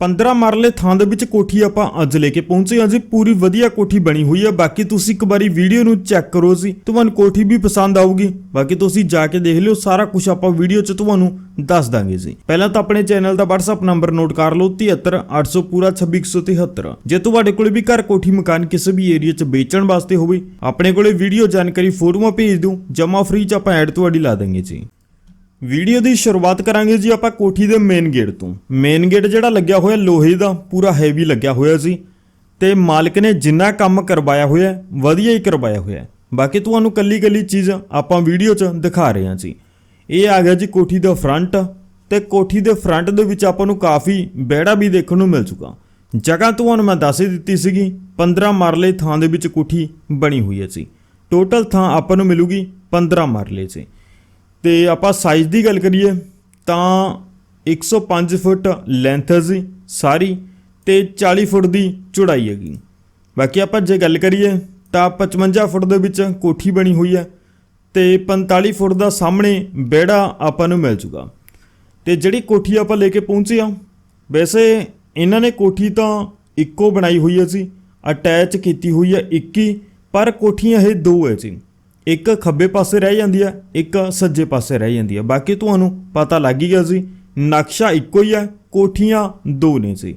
15 ਮਰਲੇ ਥਾਂ ਦੇ ਵਿੱਚ ਕੋਠੀ ਆਪਾਂ ਅੱਜ ਲੈ ਕੇ ਪਹੁੰਚੇ ਹਾਂ ਜੀ। ਪੂਰੀ ਵਧੀਆ ਕੋਠੀ ਬਣੀ ਹੋਈ ਹੈ। ਬਾਕੀ ਤੁਸੀਂ ਇੱਕ ਵਾਰੀ ਵੀਡੀਓ ਨੂੰ ਚੈੱਕ ਕਰੋ ਜੀ। ਤੁਹਾਨੂੰ ਕੋਠੀ ਵੀ ਪਸੰਦ ਆਊਗੀ। ਬਾਕੀ ਤੁਸੀਂ ਜਾ ਕੇ ਦੇਖ ਲਿਓ। ਸਾਰਾ ਕੁਝ ਆਪਾਂ ਵੀਡੀਓ 'ਚ ਤੁਹਾਨੂੰ ਦੱਸ ਦਾਂਗੇ ਜੀ। ਪਹਿਲਾਂ ਤਾਂ ਆਪਣੇ ਚੈਨਲ ਦਾ WhatsApp ਨੰਬਰ ਨੋਟ ਕਰ ਲਓ। 73800 ਪੂਰਾ 26173 ਜੇ ਤੁਹਾਡੇ ਕੋਲ ਵੀ ਘਰ ਕੋਠੀ ਮਕਾਨ ਕਿਸੇ ਵੀ ਏਰੀਆ 'ਚ ਵੇਚਣ ਵਾਸਤੇ ਹੋਵੇ, ਆਪਣੇ ਕੋਲੇ ਵੀਡੀਓ ਜਾਣਕਾਰੀ ਫੋਟੋਆਂ ਭੇਜ ਦਿਓ। ਜਮਾ ਫ੍ਰੀ 'ਚ ਆਪਾਂ ਐਡ ਤੁਹਾਡੀ ਲਾ ਦਾਂਗੇ ਜੀ। ਵੀਡੀਓ ਦੀ ਸ਼ੁਰੂਆਤ ਕਰਾਂਗੇ ਜੀ ਆਪਾਂ ਕੋਠੀ ਦੇ ਮੇਨ ਗੇਟ ਤੋਂ। ਮੇਨ ਗੇਟ ਜਿਹੜਾ ਲੱਗਿਆ ਹੋਇਆ ਲੋਹੇ ਦਾ, ਪੂਰਾ ਹੈਵੀ ਲੱਗਿਆ ਹੋਇਆ ਸੀ ਤੇ ਮਾਲਕ ਨੇ ਜਿੰਨਾ ਕੰਮ ਕਰਵਾਇਆ ਹੋਇਆ, ਵਧੀਆ ਹੀ ਕਰਵਾਇਆ ਹੋਇਆ। ਬਾਕੀ ਤੁਹਾਨੂੰ ਕੱਲੀ ਕੱਲੀ ਚੀਜ਼ ਆਪਾਂ ਵੀਡੀਓ 'ਚ ਦਿਖਾ ਰਹੇ ਹਾਂ ਜੀ। ਇਹ ਆ ਗਿਆ ਜੀ ਕੋਠੀ ਦਾ ਫਰੰਟ ਤੇ ਕੋਠੀ ਦੇ ਫਰੰਟ ਦੇ ਵਿੱਚ ਆਪਾਂ ਨੂੰ ਕਾਫੀ ਬਹਿੜਾ ਵੀ ਦੇਖਣ ਨੂੰ ਮਿਲ ਚੁੱਕਾ। ਜਗ੍ਹਾ ਤੁਹਾਨੂੰ ਮੈਂ ਦੱਸ ਹੀ ਦਿੱਤੀ ਸੀਗੀ 15 ਮਰਲੇ ਥਾਂ ਦੇ ਵਿੱਚ ਕੋਠੀ ਬਣੀ ਹੋਈ ਹੈ ਜੀ। ਟੋਟਲ ਥਾਂ ਆਪਾਂ ਨੂੰ ਮਿਲੂਗੀ 15 ਮਰਲੇ 'ਚ। ਤੇ ਆਪਾਂ ਸਾਈਜ਼ ਦੀ ਗੱਲ ਕਰੀਏ, ਤਾਂ 105 ਫੁੱਟ ਲੈਂਥ ਹੈ ਜੀ ਸਾਰੀ ਤੇ 40 ਫੁੱਟ ਦੀ ਚੌੜਾਈ ਹੈਗੀ। ਬਾਕੀ ਆਪਾਂ ਜੇ ਗੱਲ ਕਰੀਏ, ਤਾਂ 55 ਫੁੱਟ ਦੇ ਵਿੱਚ ਕੋਠੀ ਬਣੀ ਹੋਈ ਹੈ ਤੇ 45 ਫੁੱਟ ਦਾ ਸਾਹਮਣੇ ਵਿਹੜਾ ਆਪਾਂ ਨੂੰ ਮਿਲ ਜੂਗਾ। ਤੇ ਜਿਹੜੀ ਕੋਠੀ ਆਪਾਂ ਲੈ ਕੇ ਪਹੁੰਚੇ ਆ ਵੈਸੇ ਇਹਨਾਂ ਨੇ ਕੋਠੀ ਤਾਂ ਇੱਕੋ ਬਣਾਈ ਹੋਈ ਹੈ ਜੀ, ਅਟੈਚ ਕੀਤੀ ਹੋਈ ਹੈ 21 ਪਰ ਕੋਠੀਆਂ ਇਹ ਦੋ ਹੈ ਜੀ। ਇੱਕ ਖੱਬੇ ਪਾਸੇ ਰਹਿ ਜਾਂਦੀ ਹੈ, ਇੱਕ ਸੱਜੇ ਪਾਸੇ ਰਹਿ ਜਾਂਦੀ ਹੈ। ਬਾਕੀ ਤੁਹਾਨੂੰ ਪਤਾ ਲੱਗ ਹੀ ਗਿਆ ਜੀ ਨਕਸ਼ਾ ਇੱਕੋ ਹੀ ਹੈ, ਕੋਠੀਆਂ ਦੋ ਨੇ ਜੀ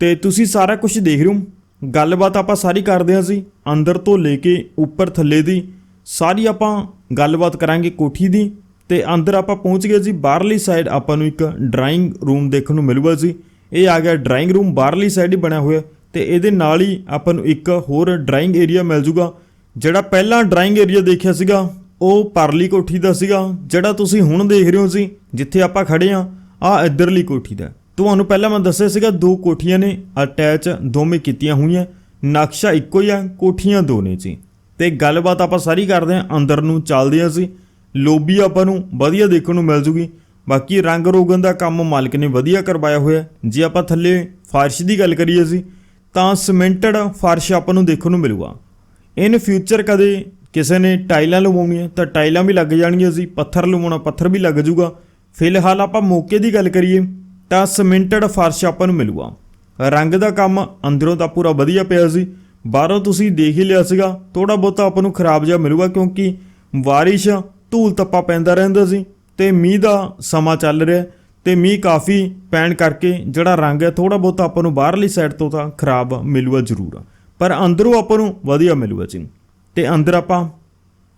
ਤੇ ਤੁਸੀਂ ਸਾਰਾ ਕੁਝ ਦੇਖ ਰਹੇ ਹੋ। ਗੱਲਬਾਤ ਆਪਾਂ ਸਾਰੀ ਕਰਦੇ ਹਾਂ ਜੀ, ਅੰਦਰ ਤੋਂ ਲੈ ਕੇ ਉੱਪਰ ਥੱਲੇ ਦੀ। ਸਾਰੀ ਆਪਾਂ ਗੱਲਬਾਤ ਕਰਾਂਗੇ ਕੋਠੀ ਦੀ। ਤੇ ਅੰਦਰ ਆਪਾਂ ਪਹੁੰਚ ਗਏ ਜੀ, ਬਾਹਰਲੀ ਸਾਈਡ ਆਪਾਂ ਨੂੰ ਇੱਕ ਡਰਾਇੰਗ ਰੂਮ ਦੇਖਣ ਨੂੰ ਮਿਲੂਗਾ ਜੀ। ਇਹ ਆ ਗਿਆ ਡਰਾਇੰਗ ਰੂਮ ਬਾਹਰਲੀ ਸਾਈਡ ਹੀ ਬਣਿਆ ਹੋਇਆ। ਤੇ ਇਹਦੇ ਨਾਲ ਹੀ ਆਪਾਂ ਨੂੰ ਇੱਕ ਹੋਰ ਡਰਾਇੰਗ ਏਰੀਆ ਮਿਲ ਜੂਗਾ। ਜਿਹੜਾ ਪਹਿਲਾਂ ਡਰਾਇੰਗ ਏਰੀਆ ਦੇਖਿਆ ਸੀਗਾ, ਉਹ ਪਰਲੀ ਕੋਠੀ ਦਾ ਸੀਗਾ, ਜਿਹੜਾ ਤੁਸੀਂ ਹੁਣ ਦੇਖ ਰਹੇ ਹੋ ਸੀ ਜਿੱਥੇ ਆਪਾਂ ਖੜੇ ਆ ਆ ਇਧਰਲੀ ਕੋਠੀ ਦਾ ਤੁਹਾਨੂੰ ਪਹਿਲਾਂ ਮੈਂ ਦੱਸਿਆ ਸੀਗਾ, ਦੋ ਕੋਠੀਆਂ ਨੇ ਅਟੈਚ ਦੋਵੇਂ ਕੀਤੀਆਂ ਹੋਈਆਂ, ਨਕਸ਼ਾ ਇੱਕੋ ਹੀ ਆ, ਕੋਠੀਆਂ ਦੋ ਨੇ ਜੀ। ਤੇ ਗੱਲਬਾਤ ਆਪਾਂ ਸਾਰੀ ਕਰਦੇ ਆ ਅੰਦਰ ਨੂੰ ਚੱਲਦੇ ਆ ਜੀ। ਲੋਬੀ ਆਪਾਂ ਨੂੰ ਵਧੀਆ ਦੇਖਣ ਨੂੰ ਮਿਲ ਜੂਗੀ। ਬਾਕੀ ਰੰਗ ਰੋਗਨ ਦਾ ਕੰਮ ਮਾਲਕ ਨੇ ਵਧੀਆ ਕਰਵਾਇਆ ਹੋਇਆ ਜੇ ਆਪਾਂ ਥੱਲੇ ਫਰਸ਼ ਦੀ ਗੱਲ ਕਰੀਏ ਸੀ ਤਾਂ ਸਿਮੈਂਟਡ ਫਰਸ਼ ਆਪਾਂ ਨੂੰ ਦੇਖਣ ਨੂੰ ਮਿਲੂਗਾ। ਇਨ ਫਿਊਚਰ ਕਦੇ ਕਿਸੇ ਨੇ ਟਾਈਲਾਂ ਲਵਾਉਣੀਆਂ, ਤਾਂ ਟਾਈਲਾਂ ਵੀ ਲੱਗ ਜਾਣਗੀਆਂ ਸੀ, ਪੱਥਰ ਲਵਾਉਣਾ, ਪੱਥਰ ਵੀ ਲੱਗ ਜਾਊਗਾ ਫਿਲਹਾਲ ਆਪਾਂ ਮੌਕੇ ਦੀ ਗੱਲ ਕਰੀਏ, ਤਾਂ ਸਿਮੈਂਟਡ ਫਰਸ਼ ਆਪਾਂ ਨੂੰ ਮਿਲੂਗਾ। ਰੰਗ ਦਾ ਕੰਮ ਅੰਦਰੋਂ ਤਾਂ ਪੂਰਾ ਵਧੀਆ ਪਿਆ ਸੀ, ਬਾਹਰੋਂ ਤੁਸੀਂ ਦੇਖ ਹੀ ਲਿਆ ਸੀਗਾ ਥੋੜਾ ਬਹੁਤਾ ਆਪਾਂ ਨੂੰ ਖਰਾਬ ਜਿਹਾ ਮਿਲੂਗਾ, ਕਿਉਂਕਿ ਬਾਰਿਸ਼ ਧੂਲ ਤੱਪਾ ਪੈਂਦਾ ਰਹਿੰਦਾ ਸੀ, ਤੇ ਮੀਂਹ ਦਾ ਸਮਾਂ ਚੱਲ ਰਿਹਾ, ਤੇ ਮੀਂਹ ਕਾਫੀ ਪੈਣ ਕਰਕੇ ਜਿਹੜਾ ਰੰਗ ਹੈ ਥੋੜਾ ਬਹੁਤਾ ਆਪਾਂ ਨੂੰ ਬਾਹਰਲੀ ਸਾਈਡ ਤੋਂ ਤਾਂ ਖਰਾਬ ਮਿਲੂਗਾ ਜ਼ਰੂਰ। ਪਰ ਅੰਦਰੋਂ ਆਪਾਂ ਨੂੰ ਵਧੀਆ ਮਿਲੂਗਾ ਜੀ। ਤੇ ਅੰਦਰ ਆਪਾਂ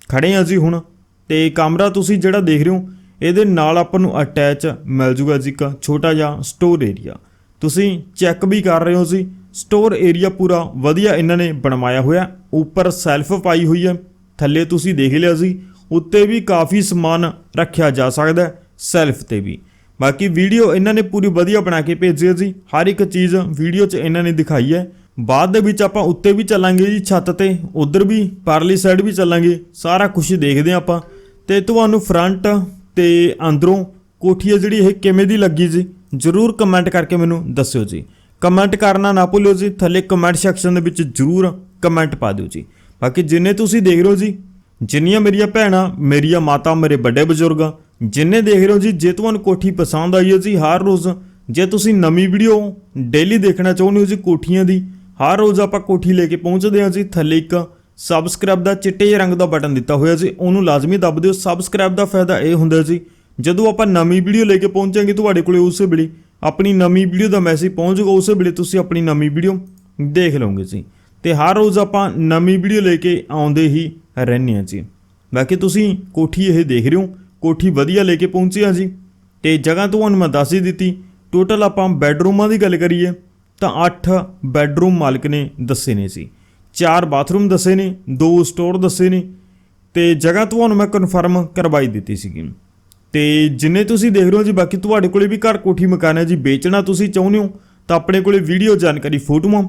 ਖੜੇ ਹਾਂ ਜੀ ਹੁਣ। ਤੇ ਕਮਰਾ ਤੁਸੀਂ ਜਿਹੜਾ ਦੇਖ ਰਹੇ ਹੋ, ਇਹਦੇ ਨਾਲ ਆਪਾਂ ਨੂੰ ਅਟੈਚ ਮਿਲ ਜੂਗਾ ਜੀ ਇੱਕ ਛੋਟਾ ਜਿਹਾ ਸਟੋਰ ਏਰੀਆ ਤੁਸੀਂ ਚੈੱਕ ਵੀ ਕਰ ਰਹੇ ਹੋ ਜੀ। ਸਟੋਰ ਏਰੀਆ ਪੂਰਾ ਵਧੀਆ ਇਹਨਾਂ ਨੇ ਬਣਵਾਇਆ ਹੋਇਆ। ਉੱਪਰ ਸੈਲਫ ਪਾਈ ਹੋਈ ਹੈ। ਥੱਲੇ ਤੁਸੀਂ ਦੇਖ ਲਿਆ ਜੀ। ਉੱਤੇ ਵੀ ਕਾਫੀ ਸਮਾਨ ਰੱਖਿਆ ਜਾ ਸਕਦਾ ਹੈ ਸੈਲਫ ਤੇ ਵੀ। ਬਾਕੀ ਵੀਡੀਓ ਇਹਨਾਂ ਨੇ ਪੂਰੀ ਵਧੀਆ ਬਣਾ ਕੇ ਭੇਜੀ ਹੈ ਜੀ। ਹਰ ਇੱਕ ਚੀਜ਼ ਵੀਡੀਓ 'ਚ ਇਹਨਾਂ ਨੇ ਦਿਖਾਈ ਹੈ। ਬਾਅਦ ਦੇ ਵਿੱਚ ਆਪਾਂ ਉੱਤੇ ਵੀ ਚੱਲਾਂਗੇ ਜੀ, ਛੱਤ ਤੇ, ਉਧਰ ਵੀ, ਪਰਲੀ ਸਾਈਡ ਵੀ ਚੱਲਾਂਗੇ। ਸਾਰਾ ਕੁਝ ਦੇਖਦੇ ਹਾਂ ਆਪਾਂ। ਤੇ ਤੁਹਾਨੂੰ ਫਰੰਟ ਤੇ ਅੰਦਰੋਂ ਕੋਠੀ ਹੈ ਜਿਹੜੀ ਇਹ ਕਿਵੇਂ ਦੀ ਲੱਗੀ ਜੀ, ਜਰੂਰ ਕਮੈਂਟ ਕਰਕੇ ਮੈਨੂੰ ਦੱਸਿਓ ਜੀ। ਕਮੈਂਟ ਕਰਨਾ ਨਾ ਭੁੱਲਿਓ ਜੀ, ਥੱਲੇ ਕਮੈਂਟ ਸੈਕਸ਼ਨ ਦੇ ਵਿੱਚ ਜਰੂਰ ਕਮੈਂਟ ਪਾ ਦਿਓ ਜੀ। ਬਾਕੀ ਜਿੰਨੇ ਤੁਸੀਂ ਦੇਖ ਰਹੇ ਹੋ ਜੀ, ਜਿੰਨੀਆਂ ਮੇਰੀਆਂ ਭੈਣਾਂ, ਮੇਰੀਆਂ ਮਾਤਾ, ਮੇਰੇ ਵੱਡੇ ਬਜ਼ੁਰਗ, ਜਿੰਨੇ ਦੇਖ ਰਹੇ ਹੋ ਜੀ, ਜੇ ਤੁਹਾਨੂੰ ਕੋਠੀ ਪਸੰਦ ਆਈ ਹੈ ਜੀ, ਹਰ ਰੋਜ਼ ਜੇ ਤੁਸੀਂ ਨਵੀਂ ਵੀਡੀਓ ਡੇਲੀ ਦੇਖਣਾ ਚਾਹੁੰਦੇ ਹੋ ਜੀ ਕੋਠੀਆਂ ਦੀ ਹਰ ਰੋਜ਼ ਆਪਾਂ ਕੋਠੀ ਲੈ ਕੇ ਪਹੁੰਚਦੇ ਹਾਂ ਜੀ, ਥੱਲੇ ਇੱਕ ਸਬਸਕ੍ਰਾਈਬ ਦਾ ਚਿੱਟੇ ਜਿਹੇ ਰੰਗ ਦਾ ਬਟਨ ਦਿੱਤਾ ਹੋਇਆ ਜੀ, ਉਹਨੂੰ ਲਾਜ਼ਮੀ ਦੱਬ ਦਿਓ। ਸਬਸਕ੍ਰਾਈਬ ਦਾ ਫਾਇਦਾ ਇਹ ਹੁੰਦਾ ਜੀ, ਜਦੋਂ ਆਪਾਂ ਨਵੀਂ ਵੀਡੀਓ ਲੈ ਕੇ ਪਹੁੰਚਾਂਗੇ ਤੁਹਾਡੇ ਕੋਲੇ ਉਸੇ ਵੇਲੇ ਆਪਣੀ ਨਵੀਂ ਵੀਡੀਓ ਦਾ ਮੈਸੇਜ ਪਹੁੰਚੂਗਾ ਉਸੇ ਵੇਲੇ ਤੁਸੀਂ ਆਪਣੀ ਨਵੀਂ ਵੀਡੀਓ ਦੇਖ ਲਓਗੇ ਜੀ। ਤੇ ਹਰ ਰੋਜ਼ ਆਪਾਂ ਨਵੀਂ ਵੀਡੀਓ ਲੈ ਕੇ ਆਉਂਦੇ ਹੀ ਰਹਿੰਦੇ ਹਾਂ ਜੀ। ਬਾਕੀ ਤੁਸੀਂ ਕੋਠੀ ਇਹ ਦੇਖ ਰਹੇ ਹੋ, ਕੋਠੀ ਵਧੀਆ ਲੈ ਕੇ ਪਹੁੰਚੇ ਆ ਜੀ। ਤੇ ਜਗ੍ਹਾ ਤੁਹਾਨੂੰ ਮੈਂ ਦੱਸ ਹੀ ਦਿੱਤੀ ਟੋਟਲ ਆਪਾਂ ਬੈੱਡਰੂਮਾਂ ਦੀ ਗੱਲ ਕਰੀਏ ਤਾਂ 8 ਬੈੱਡਰੂਮ ਮਾਲਕ ਨੇ ਦੱਸੇ ਨੇ ਸੀ। ਚਾਰ ਬਾਥਰੂਮ ਦੱਸੇ ਨੇ, ਦੋ ਸਟੋਰ ਦੱਸੇ ਨੇ ਤੇ ਜਗ੍ਹਾ ਤੁਹਾਨੂੰ ਮੈਂ ਕਨਫਰਮ ਕਰਵਾਈ ਦਿੱਤੀ ਸੀਗੀ। ਤੇ ਜਿੰਨੇ ਤੁਸੀਂ ਦੇਖ ਰਹੇ ਹੋ ਜੀ, ਬਾਕੀ ਤੁਹਾਡੇ ਕੋਲੇ ਵੀ ਘਰ ਕੋਠੀ ਮਕਾਨ ਹੈ ਜੀ, ਵੇਚਣਾ ਤੁਸੀਂ ਚਾਹੁੰਦੇ ਹੋ ਤਾਂ ਆਪਣੇ ਕੋਲੇ ਵੀਡੀਓ ਜਾਣਕਾਰੀ ਫੋਟੋਆਂ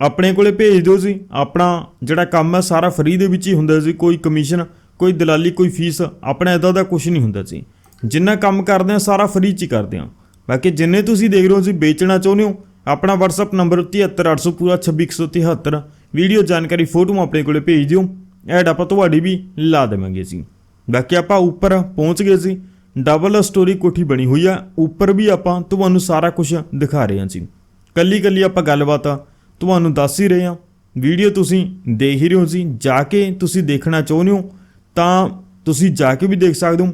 ਆਪਣੇ ਕੋਲੇ ਭੇਜ ਦਿਓ ਜੀ, ਆਪਣਾ ਜਿਹੜਾ ਕੰਮ ਹੈ ਸਾਰਾ ਫ੍ਰੀ ਦੇ ਵਿੱਚ ਹੀ ਹੁੰਦਾ ਜੀ, ਕੋਈ ਕਮਿਸ਼ਨ ਕੋਈ ਦਲਾਲੀ, ਕੋਈ ਫੀਸ ਆਪਣਾ ਇਦਾਂ ਦਾ ਕੁਝ ਨਹੀਂ ਹੁੰਦਾ ਜੀ। ਜਿੰਨਾ ਕੰਮ ਕਰਦੇ ਆ, ਸਾਰਾ ਫ੍ਰੀ ਚ ਹੀ ਕਰਦੇ ਆ। ਬਾਕੀ ਜਿੰਨੇ ਤੁਸੀਂ ਦੇਖ ਰਹੇ ਹੋ ਜੀ, ਵੇਚਣਾ ਚਾਹੁੰਦੇ ਹੋ ਆਪਣਾ WhatsApp ਨੰਬਰ 73800 ਪੂਰਾ 26173 ਵੀਡੀਓ ਜਾਣਕਾਰੀ ਫੋਟੋ ਆਪਣੇ ਕੋਲੇ ਭੇਜ ਦਿਓ। ਐਡ ਆਪਾਂ ਤੁਹਾਡੀ ਵੀ ਲਾ ਦੇਵਾਂਗੇ ਸੀ ਬਾਕੀ ਆਪਾਂ ਉੱਪਰ ਪਹੁੰਚ ਗਏ ਸੀ। ਡਬਲ ਸਟੋਰੀ ਕੋਠੀ ਬਣੀ ਹੋਈ ਆ। ਉੱਪਰ ਵੀ ਆਪਾਂ ਤੁਹਾਨੂੰ ਸਾਰਾ ਕੁਝ ਦਿਖਾ ਰਹੇ ਹਾਂ ਜੀ ਕੱਲੀ ਕੱਲੀ ਆਪਾਂ ਗੱਲਬਾਤ ਤੁਹਾਨੂੰ ਦੱਸ ਹੀ ਰਹੇ ਹਾਂ। ਵੀਡੀਓ ਤੁਸੀਂ ਦੇਖ ਹੀ ਰਹੇ ਹੋ ਜੀ ਜਾ ਕੇ ਤੁਸੀਂ ਦੇਖਣਾ ਚਾਹੁੰਦੇ ਹੋ, ਤਾਂ ਤੁਸੀਂ ਜਾ ਕੇ ਵੀ ਦੇਖ ਸਕਦੇ ਹੋ।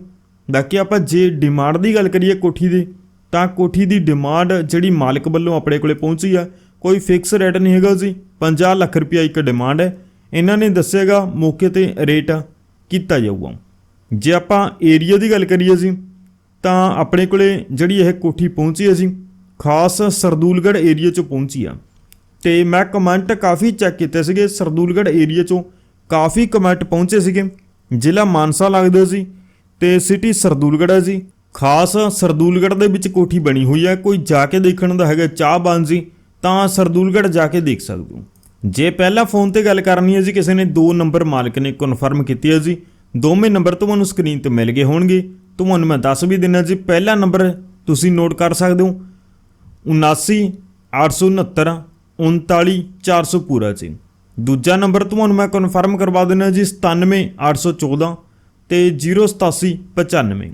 ਬਾਕੀ ਆਪਾਂ ਜੇ ਡਿਮਾਂਡ ਦੀ ਗੱਲ ਕਰੀਏ ਕੋਠੀ ਦੇ ਤਾਂ ਕੋਠੀ ਦੀ ਡਿਮਾਂਡ ਜਿਹੜੀ ਮਾਲਕ ਵੱਲੋਂ ਆਪਣੇ ਕੋਲੇ ਪਹੁੰਚੀ ਆ, ਕੋਈ ਫਿਕਸ ਰੇਟ ਨਹੀਂ ਹੈਗਾ ਜੀ। 50 ਲੱਖ ਰੁਪਇਆ ਇੱਕ ਡਿਮਾਂਡ ਹੈ। ਇਹਨਾਂ ਨੇ ਦੱਸਿਆਗਾ ਮੌਕੇ ਤੇ ਰੇਟ ਕੀਤਾ ਜਾਊਗਾ। ਜੇ ਆਪਾਂ ਏਰੀਆ ਦੀ ਗੱਲ ਕਰੀਏ ਜੀ, ਤਾਂ ਆਪਣੇ ਕੋਲੇ ਜਿਹੜੀ ਇਹ ਕੋਠੀ ਪਹੁੰਚੀ ਹੈ ਜੀ, ਖਾਸ ਸਰਦੂਲਗੜ੍ਹ ਏਰੀਆ 'ਚ ਪਹੁੰਚੀ ਆ। ਤੇ ਮੈਂ ਕਮੈਂਟ ਕਾਫੀ ਚੈੱਕ ਕੀਤੇ ਸੀਗੇ, ਸਰਦੂਲਗੜ੍ਹ ਏਰੀਆ 'ਚੋਂ ਕਾਫੀ ਕਮੈਂਟ ਪਹੁੰਚੇ ਸੀਗੇ। ਜ਼ਿਲ੍ਹਾ ਮਾਨਸਾ ਲੱਗਦਾ ਸੀ ਤੇ ਸਿਟੀ ਸਰਦੂਲਗੜ੍ਹ ਹੈ ਜੀ। ਖਾਸ ਸਰਦੂਲਗੜ੍ਹ ਦੇ ਵਿੱਚ ਕੋਠੀ ਬਣੀ ਹੋਈ ਹੈ। ਕੋਈ ਜਾ ਕੇ ਦੇਖਣ ਦਾ ਹੈਗਾ ਚਾਹ ਬਣ ਜੀ, ਤਾਂ ਸਰਦੂਲਗੜ੍ਹ ਜਾ ਕੇ ਦੇਖ ਸਕਦੇ ਹੋ। ਜੇ ਪਹਿਲਾ ਫੋਨ ਤੇ ਗੱਲ ਕਰਨੀ ਹੈ ਜੀ, ਕਿਸੇ ਨੇ ਦੋ ਨੰਬਰ ਮਾਲਕ ਨੇ ਕਨਫਰਮ ਕੀਤੀ ਹੈ ਜੀ, ਦੋਵੇਂ ਨੰਬਰ ਤੁਹਾਨੂੰ ਸਕਰੀਨ ਤੇ ਮਿਲ ਗਏ ਹੋਣਗੇ। ਤੁਹਾਨੂੰ ਮੈਂ ਦੱਸ ਵੀ ਦਿੰਦਾ ਜੀ, ਪਹਿਲਾ ਨੰਬਰ ਤੁਸੀਂ ਨੋਟ ਕਰ ਸਕਦੇ ਹੋ। 79 869 39 400 ਪੂਰਾ ਜੀ। ਦੂਜਾ ਨੰਬਰ ਤੁਹਾਨੂੰ ਮੈਂ ਕਨਫਰਮ ਕਰਵਾ ਦਿੰਦਾ ਜੀ 97 814 ਤੇ 087 95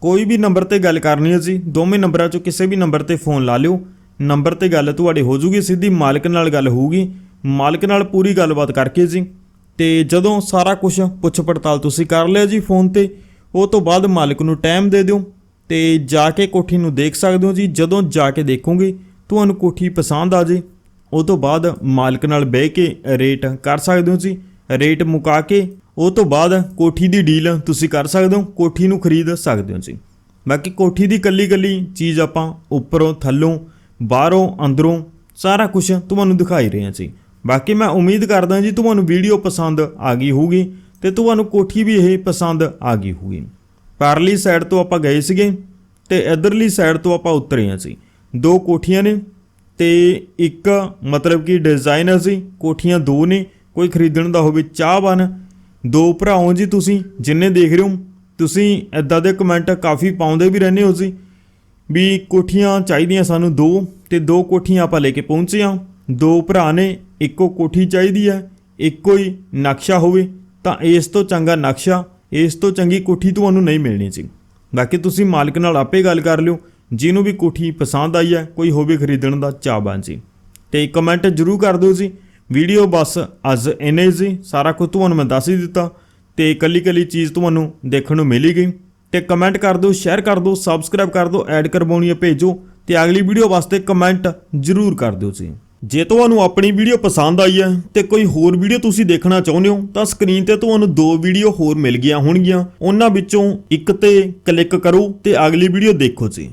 ਕੋਈ ਵੀ ਨੰਬਰ ਤੇ ਗੱਲ ਕਰਨੀ ਹੈ ਜੀ, ਦੋਵੇਂ ਨੰਬਰਾਂ ਚੋਂ ਕਿਸੇ ਵੀ ਨੰਬਰ ਤੇ ਫੋਨ ਲਾ ਲਿਓ। ਨੰਬਰ ਤੇ ਗੱਲ ਤੁਹਾਡੇ ਹੋ ਜੂਗੀ, ਸਿੱਧੀ ਮਾਲਕ ਨਾਲ ਗੱਲ ਹੋਊਗੀ। ਮਾਲਕ ਨਾਲ ਪੂਰੀ ਗੱਲਬਾਤ ਕਰਕੇ ਜੀ। ਤੇ ਜਦੋਂ ਸਾਰਾ ਕੁਝ ਪੁੱਛ ਪੜਤਾਲ ਤੁਸੀਂ ਕਰ ਲਿਆ ਜੀ ਫੋਨ ਤੇ, ਉਹ ਤੋਂ ਬਾਅਦ ਮਾਲਕ ਨੂੰ ਟਾਈਮ ਦੇ ਦਿਓ। ਤੇ ਜਾ ਕੇ ਕੋਠੀ ਨੂੰ ਦੇਖ ਸਕਦੇ ਹੋ ਜੀ, ਜਦੋਂ ਜਾ ਕੇ ਦੇਖੋਗੇ, ਤੁਹਾਨੂੰ ਕੋਠੀ ਪਸੰਦ ਆ ਜੇ। ਉਹ ਤੋਂ ਬਾਅਦ ਮਾਲਕ ਨਾਲ ਬਹਿ ਕੇ ਰੇਟ ਕਰ ਸਕਦੇ ਹੋ ਜੀ। ਰੇਟ ਮੁਕਾ ਕੇ ਉਹ ਤੋਂ ਬਾਅਦ ਕੋਠੀ ਦੀ ਡੀਲ ਤੁਸੀਂ ਕਰ ਸਕਦੇ ਹੋ, ਕੋਠੀ ਨੂੰ ਖਰੀਦ ਸਕਦੇ ਹੋ ਜੀ। ਬਾਕੀ ਕੋਠੀ ਦੀ ਕੱਲੀ ਕੱਲੀ ਚੀਜ਼ ਆਪਾਂ ਉੱਪਰੋਂ, ਥੱਲੋਂ, ਬਾਹਰੋਂ, ਅੰਦਰੋਂ ਸਾਰਾ ਕੁਝ ਤੁਹਾਨੂੰ ਦਿਖਾਈ ਰਹੇ ਹਾਂ ਜੀ। ਬਾਕੀ ਮੈਂ ਉਮੀਦ ਕਰਦਾ ਜੀ ਤੁਹਾਨੂੰ ਵੀਡੀਓ ਪਸੰਦ ਆ ਗਈ ਹੋਊਗੀ ਤੇ ਤੁਹਾਨੂੰ ਕੋਠੀ ਵੀ ਇਹ ਪਸੰਦ ਆ ਗਈ ਹੋਊਗੀ। ਪਰਲੀ ਸਾਈਡ ਤੋਂ ਆਪਾਂ ਗਏ ਸੀਗੇ ਤੇ ਇਧਰਲੀ ਸਾਈਡ ਤੋਂ ਆਪਾਂ ਉਤਰੇ ਹਾਂ ਜੀ। ਦੋ ਕੋਠੀਆਂ ਨੇ ਤੇ ਇੱਕ ਮਤਲਬ ਕਿ ਡਿਜ਼ਾਈਨਰ ਸੀ, ਕੋਠੀਆਂ ਦੋ ਨੇ, ਕੋਈ ਖਰੀਦਣ ਦਾ ਹੋਵੇ ਚਾਹਵਾਨ ਦੋ ਭਰਾਓ ਜੀ ਤੁਸੀਂ, ਜਿੰਨੇ ਦੇਖ ਰਹੇ ਹੋ, ਤੁਸੀਂ ਇਦਾਂ ਦੇ ਕਮੈਂਟ ਕਾਫੀ ਪਾਉਂਦੇ ਵੀ ਰਹਿੰਦੇ ਹੋ ਜੀ, ਵੀ ਕੋਠੀਆਂ ਚਾਹੀਦੀਆਂ ਸਾਨੂੰ ਦੋ, ਤੇ ਦੋ ਕੋਠੀਆਂ ਆਪਾਂ ਲੈ ਕੇ ਪਹੁੰਚੇ ਹਾਂ। ਦੋ ਭਰਾ ਨੇ, ਇੱਕੋ ਕੋਠੀ ਚਾਹੀਦੀ ਹੈ, ਇੱਕੋ ਹੀ ਨਕਸ਼ਾ ਹੋਵੇ, ਤਾਂ ਇਸ ਤੋਂ ਚੰਗਾ ਨਕਸ਼ਾ, ਇਸ ਤੋਂ ਚੰਗੀ ਕੋਠੀ ਤੁਹਾਨੂੰ ਨਹੀਂ ਮਿਲਣੀ ਸੀ ਬਾਕੀ ਤੁਸੀਂ ਮਾਲਕ ਨਾਲ ਆਪੇ ਗੱਲ ਕਰ ਲਿਓ, ਜਿਹਨੂੰ ਵੀ ਕੋਠੀ ਪਸੰਦ ਆਈ ਹੈ, ਕੋਈ ਹੋਵੇ ਖਰੀਦਣ ਦਾ ਚਾਹਵਾਨ ਜੀ। ਤੇ ਕਮੈਂਟ ਜਰੂਰ ਕਰ ਦਿਓ ਜੀ। ਵੀਡੀਓ, ਬਸ, ਅੱਜ ਇੰਨੇ ਜੀ ਸਾਰਾ ਕੁਝ ਤੁਹਾਨੂੰ ਮੈਂ ਦੱਸ ਹੀ ਦਿੱਤਾ ਤੇ ਕੱਲੀ ਕੱਲੀ ਚੀਜ਼ ਤੁਹਾਨੂੰ ਦੇਖਣ ਨੂੰ ਮਿਲੀ ਗਈ। ਤੇ ਕਮੈਂਟ ਕਰ ਦਿਓ ਸ਼ੇਅਰ ਕਰ ਦਿਓ ਸਬਸਕ੍ਰਾਈਬ ਕਰ ਦਿਓ ਐਡ ਕਰਵਾਉਣੀ ਹੈ, ਭੇਜੋ ਤੇ ਅਗਲੀ ਵੀਡੀਓ ਵਾਸਤੇ ਕਮੈਂਟ ਜਰੂਰ ਕਰ ਦਿਓ ਜੀ। ਜੇ ਤੁਹਾਨੂੰ ਆਪਣੀ ਵੀਡੀਓ ਪਸੰਦ ਆਈ ਹੈ ਤੇ ਕੋਈ ਹੋਰ ਵੀਡੀਓ ਤੁਸੀਂ ਦੇਖਣਾ ਚਾਹੁੰਦੇ ਹੋ, ਤਾਂ ਸਕਰੀਨ ਤੇ ਤੁਹਾਨੂੰ ਦੋ ਵੀਡੀਓ ਹੋਰ ਮਿਲ ਗਈਆਂ ਹੋਣਗੀਆਂ। ਉਹਨਾਂ ਵਿੱਚੋਂ ਇੱਕ ਤੇ ਕਲਿੱਕ ਕਰੋ ਤੇ ਅਗਲੀ ਵੀਡੀਓ ਦੇਖੋ ਜੀ।